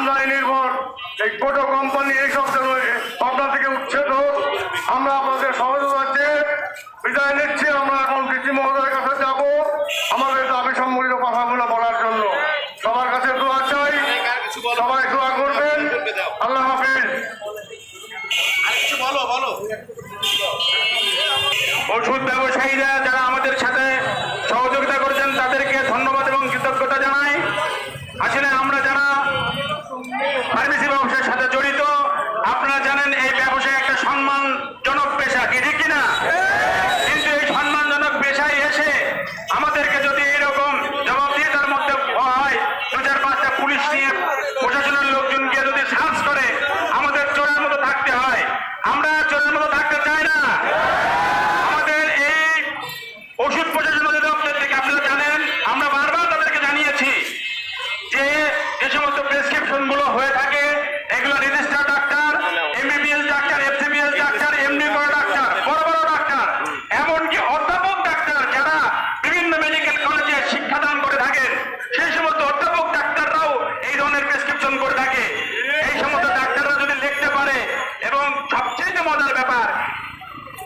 ব্যবসায় নির্ভর এই কোটো কোম্পানি এইসব যেন পাবনা থেকে উচ্ছেদ হোক। আমরা আপনাদের সহযোগিতা চেয়ে বিদায় নিচ্ছি। আমরা এখন কৃষি মহোদয়ের কাছে যাব আমাদের দাবি সম্বলিত কথাগুলো বলার জন্য। সবার কাছে দোয়া চাই। সবাই দোয়া করবেন। আল্লাহ হাফিজ। বলো বলো ওষুধ ব্যবসায়ীরা যারা আমাদের সাথে সহযোগিতা করেছেন তাদেরকে ধন্যবাদ এবং কৃতজ্ঞতা জানাই আসলে আমরা যারা ফার্মেসি ব্যবসার সাথে জড়িত আপনারা জানেন এই ব্যবসা একটা সম্মানজনক পেশা কি ঠিক কিনা কিন্তু এই সম্মানজনক পেশায় এসে আমাদেরকে যদি এরকম জবাবদিহিতার মধ্যে হয় দু চার পাঁচটা পুলিশ নিয়ে প্রশাসনের লোকজনকে যদি সার্চ করে আমাদের চোরের মতো থাকতে হয় আমরা চোরের মতো থাকতে চাই না আমাদের এই ওষুধ প্রশাসন অধিদপ্তর থেকে আপনারা জানেন আমরা বারবার তাদেরকে জানিয়েছি যে যে সমস্ত প্রেসক্রিপশনগুলো হয়ে থাকে এগুলো register doctor MBBS doctor FCBS doctor MD করা ডাক্তার বড় বড় ডাক্তার এমনকি অধ্যাপক ডাক্তার যারা বিভিন্ন মেডিকেল কলেজে শিক্ষাদান করে থাকেন সেই সমস্ত অধ্যাপক ডাক্তাররাও এই ধরনের প্রেসক্রিপশন করে থাকে এই সমস্ত ডাক্তাররা যদি লিখতে পারে এবং সবচেয়ে মজার ব্যাপার।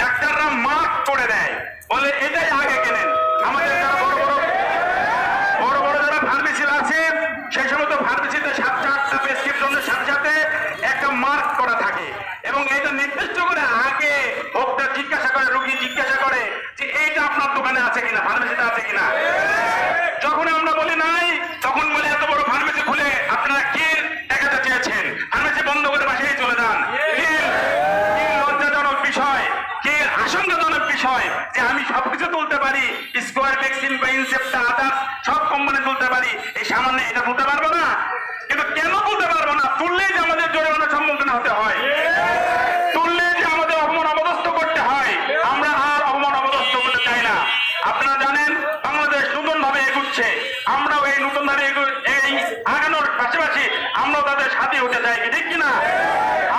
ডাক্তাররা মাস্ক করে দেয়। বলে, এটাই আগে কেনেন? আমাদের যারা বড় বড় বড় বড় যারা ফার্মেসি আছে, সেই সমস্ত ফার্মেসিতে সাতটা আটটা প্রেসক্রিপশনের সাথে সাথে একটা মার্ক করা থাকে। এবং এটা নির্দিষ্ট করে আগে ভোক্তা জিজ্ঞাসা করে রোগী জিজ্ঞাসা করে যে এইটা আপনার দোকানে আছে কিনা ফার্মেসিতে আছে কিনা যখন আমরা বলি নাই তখন বলে এত বড় ফার্মেসি খুলে আপনারা কি দেখাতে চেয়েছেন ফার্মেসি বন্ধ করে বাসায় চলে যান কি কি লজ্জাজনক বিষয় কি আশঙ্কাজনক বিষয় যে সবকিছু তুলতে পারি। স্কোয়ার ভ্যাকসিন বা ইনসেপ্টা আদার সব কোম্পানি তুলতে পারি। এই সামান্য এটা তুলতে পারব না। কিন্তু কেন তুলতে পারব না? তুললেই যে আমাদের জরিমানার সম্মুখীন হতে হয়। যে আমাদের অপমান অবদস্ত করতে হয়। আমরা আর অপমান অবদস্ত করতে চাই না। আপনারা জানেন, বাংলাদেশ নতুন ভাবে এগুচ্ছে। আমরাও এই নতুন ভাবে এই আগানোর পাশাপাশি আমরাও তাদের সাথে ঠিক কিনা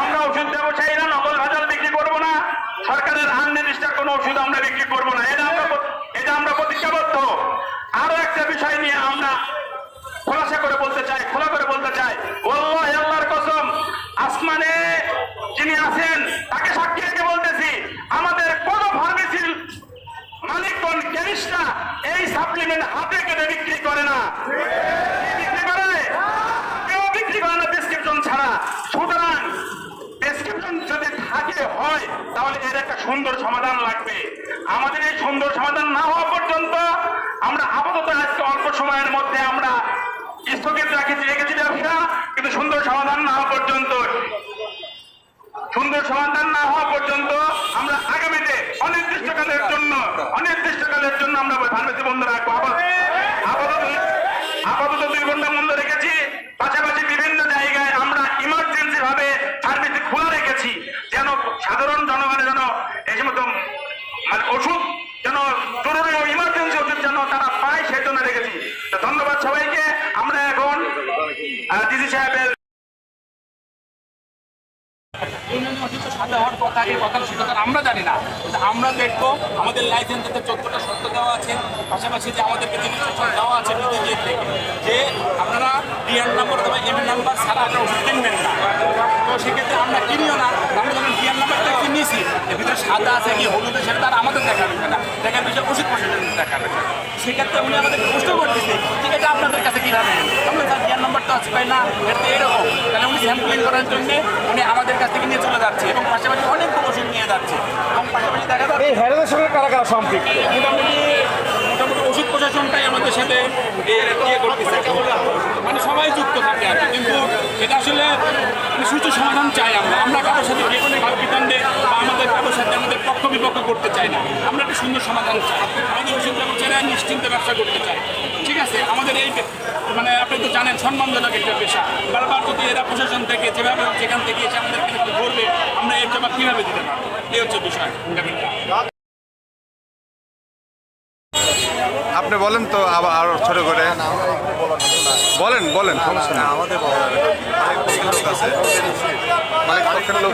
আমরা ওষুধ ব্যবসায়ীরা নকল বাজার বিক্রি করব না। সরকারের আননির্দিষ্ট কোনো ওষুধ আমরা বিক্রি করব না। আরও একটা বিষয় নিয়ে আমরা খোলাসা করে বলতে চাই, খোলা করে বলতে চাই। আল্লাহ আল্লাহর কসম, আসমানে যিনি আছেন, তাকে সাক্ষী রেখে বলতেছি, আমাদের কোন ফার্মেসির মালিকগণ, কেমিস্টরা এই সাপ্লিমেন্ট হাতে কেটে বিক্রি করে না। কি বিক্রি করে? কেউ বিক্রি করে না প্রেসক্রিপশন ছাড়া। সুতরাং প্রেসক্রিপশন যদি থাকে, হয়, তাহলে এর একটা সুন্দর সমাধান লাগবে। আমাদের এই সুন্দর সমাধান না হওয়া পর্যন্ত আমরা আপাতত আজকে অল্প সময়ের মধ্যে আমরা স্থগিত রাখেছি রেখেছি ব্যবসা কিন্তু সুন্দর সমাধান না হওয়া পর্যন্ত, সুন্দর সমাধান না হওয়া পর্যন্ত আমরা আগামীতে অনির্দিষ্টকালের জন্য অনির্দিষ্টকালের জন্য আমরা ফার্মেসি বন্ধ রাখব। আপাতত আপাতত দুই ঘণ্টা বন্ধ রেখেছি পাশাপাশি বিভিন্ন জায়গায় আমরা ইমার্জেন্সি ভাবে ফার্মেসি খোলা রেখেছি যেন সাধারণ জনগণের যেন এই সমস্ত মানে ওষুধ যেন জরুরি ও ইমার্জেন্সি ওষুধ যেন তারা পায়, সেই জন্য রেখেছি। ধন্যবাদ সবাইকে। আমরা এখন ডিসি সাহেবের হওয়ার কথা এই কথা সেটা তো আমরা জানি না। আমরা দেখব আমাদের লাইসেন্সের চোদ্দটা শর্ত দেওয়া আছে। পাশাপাশি যে আমাদেরকে জিনিস দেওয়া আছে যে আপনারা ডিএন নাম্বার অথবা এম নাম্বার ছাড়া আপনারা কিনবেন না। তো সেক্ষেত্রে আমরা কিনিও না। আমরা যখন ডিএন নাম্বারটা কিনেছি ভিতরে সাদা আছে কি হলুদ আছে, সেটা তার আমাদের দেখা যাবে না। দেখার বিষয়ে ওষুধ প্রশাসনের দেখা যাবে সেক্ষেত্রে উনি আমাদের প্রশ্ন করতেছে যে এটা আপনাদের কাছে কীভাবে? আমরা তার ডিএন নাম্বারটা আছে পাই না? এটা এরকম। তাহলে উনি স্যাম্পলিং করার জন্য উনি আমাদের কাছ থেকে নিয়ে চলে যাচ্ছে এবং পাশাপাশি অনেকগুলো ওষুধ নিয়ে যাচ্ছে। এবং পাশাপাশি দেখা যাচ্ছে এই হ্যারেসের সঙ্গে কারা কারা সম্পৃক্ত? মোটামুটি মোটামুটি ওষুধ প্রশাসনটাই আমাদের সাথে ইয়ে করতেছে। মানে সবাই যুক্ত থাকে আর কিন্তু এটা আসলে মানে সুষ্ঠু সমাধান চাই আমরা। আমরা কারোর সাথে যে কোনো ভাব বিতণ্ডে বা আমাদের কারোর সাথে বিপক্ষ করতে চাই না। আমরা একটা সুন্দর সমাধান চাই। আমাদের ওষুধ ব্যবসায়ীরা নিশ্চিন্তে ব্যবসা করতে চাই ঠিক আছে? আমাদের এই মানে আপনি তো জানেন সম্মানজনক একটা পেশা। বারবার যদি এরা প্রশাসন থেকে যেভাবে যেখান থেকে এসে আমাদেরকে ধরবে আমরা এর জবাব কীভাবে দিতে পারব? এই হচ্ছে বিষয়। আপনি বলেন তো আবার আরও ছোট করে। বলেন বলেন সমস্যা নেই। আমাদের না। অনেক পক্ষের লোক আছে। পক্ষের লোক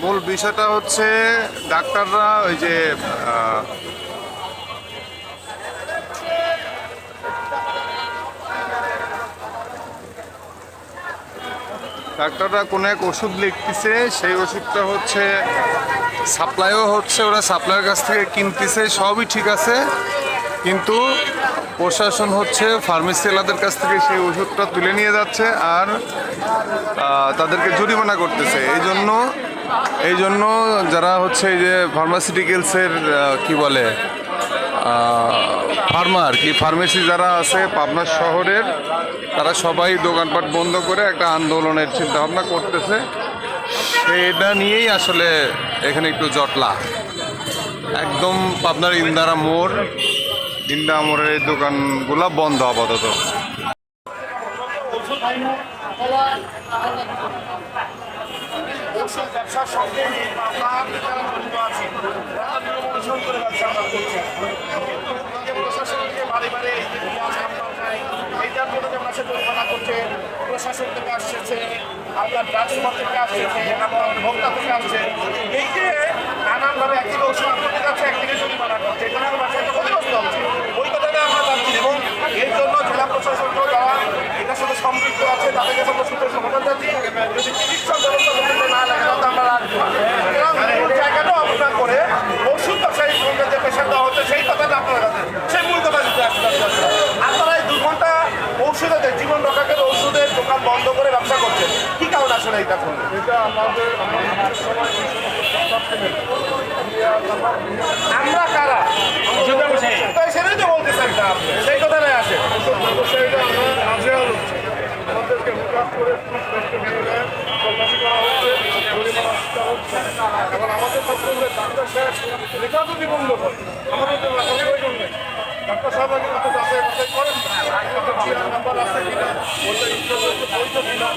মূল বিষয়টা হচ্ছে ডাক্তাররা ওই যে ডাক্তাররা কোনো এক ওষুধ লিখতেছে, সেই ওষুধটা হচ্ছে সাপ্লাইও হচ্ছে, ওরা সাপ্লাইয়ের কাছ থেকে কিনতেছে, সবই ঠিক আছে। কিন্তু প্রশাসন হচ্ছে ফার্মেসিওয়ালাদের কাছ থেকে সেই ওষুধটা তুলে নিয়ে যাচ্ছে আর তাদেরকে জরিমানা করতেছে। এই জন্য এই জন্য যারা হচ্ছে যে ফার্মাসিউটিক্যালসের কি বলে ফার্মার কি ফার্মেসি যারা আছে পাবনা শহরের, তারা সবাই দোকানপাট বন্ধ করে একটা আন্দোলনের চিন্তা ভাবনা করতেছে। সেটা নিয়েই আসলে এখানে একটু জটলা। একদম পাবনার ইন্দারা মোড় ইন্দারা মোড়ের এই দোকানগুলা বন্ধ আপাতত। করে আমরা করছে প্রশাসন থেকে আসছে, আপনার ট্রান্সপোর্ট থেকে আসছে, আপনার ভোক্তা থেকে আসছে এই যে নানানভাবে একদিকে ওষুধ আনতে যাচ্ছে একদিকে জরিমানা করছে এটা আমার বাচ্চা একটা ক্ষতিগ্রস্ত হচ্ছে ওই কথাটা আমরা জানছি এবং এর জন্য জেলা প্রশাসনকেও যারা এটার সাথে সম্পৃক্ত আছে তাদেরকে আমরা সুন্দর সমাধান যাচ্ছি যদি চিকিৎসা ব্যবস্থা করতে না লাগে তাহলে আমরা রাখব মূল জায়গাটাও আপনার করে ওষুধ ব্যবসায়ী সঙ্গে যে পেশা দেওয়া হচ্ছে সেই কথাটা আপনারা কাছে সেই মূল কথা দিতে আপনারা এই দু ঘণ্টা ঔষধের জীবন রক্ষাকের ওষুধের দোকান বন্ধ করে ব্যবসা করছেন কি কারণ আসলে এটা করলেন? এটা আমাদের আমরা কারা? সেটাই তো বলতেছেন একটা আপনি। সেই কথাটাই আসে ব্যবসায়ীরা আমরা নাজেহাল হচ্ছে আমাদেরকে হুকাপ করে তল্লাশি করা হচ্ছে জরিমানা দিতে হচ্ছে এবং আমাদের বক্তব্যে ডাক্তার সাহেব যদি করে আমাদের তো প্রয়োজন নেই ডাক্তার সাহেব আগে আমাদের যাচাই বাছাই করেন আছে ওটা ইন্টারভিউ কিনা